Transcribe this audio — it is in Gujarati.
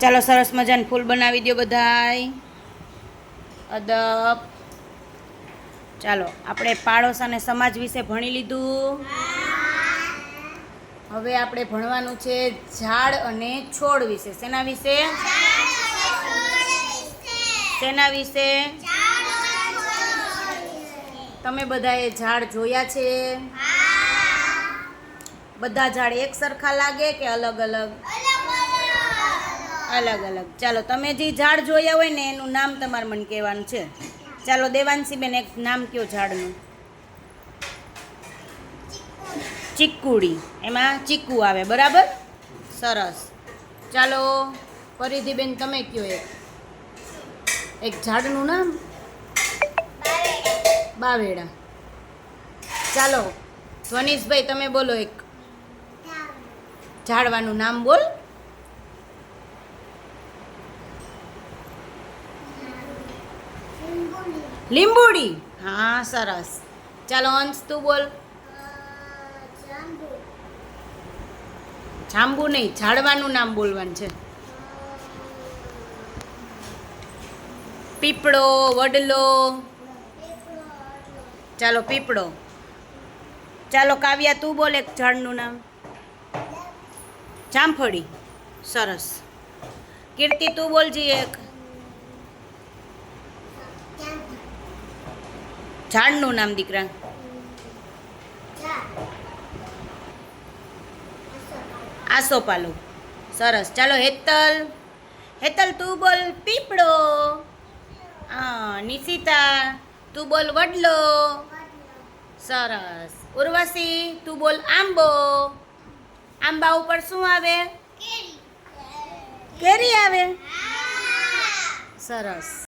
ચાલો સરસ મજાનું ફૂલ બનાવી દો બધાય. અદબ. ચાલો આપણે પાડોશ અને સમાજ વિશે ભણી લીધું. હવે આપણે ભણવાનું છે ઝાડ અને છોડ વિશે. શેના વિશે? શેના વિશે? તમે બધાએ ઝાડ જોયા છે? બધા ઝાડ એક સરખા લાગે કે અલગ અલગ? અલગ અલગ. ચાલો, તમે જે ઝાડ જોયા હોય ને, એનું નામ તમારે મને કહેવાનું છે. ચાલો, દેવાંશીબેન, એક નામ કયો ઝાડનું? ચીકુડી એમાં ચીકુ આવે, બરાબર? સરસ. ચાલો પરિધિબેન તમે કયો એક? એક ઝાડનું નામ? બાવેડા. ચાલો, ધ્વનિશભાઈ, તમે બોલો એક. ઝાડવાનું નામ બોલ. લીંબુડી. હા, સરસ. ચાલો, અંશ, તું બોલ. જાંબુ નહીં, ઝાડવાનું નામ બોલવાનું છે. પીપળો, વડલો. ચાલો, પીપળો. ચાલો, કાવ્યા, તું બોલ એક ઝાડનું નામ. જામફળી. સરસ. કીર્તિ, તું બોલજી એક. ઝાડનું નામ, દીકરા? આસોપાલો. સરસ. ચાલો, હેતલ. હેતલ, તું બોલ પીપળો. હા, નિશિતા, તું બોલ વડલો. સરસ. ઉર્વશી, તું બોલ આંબો. આંબા ઉપર શું આવે? કેરી. આવે? સરસ.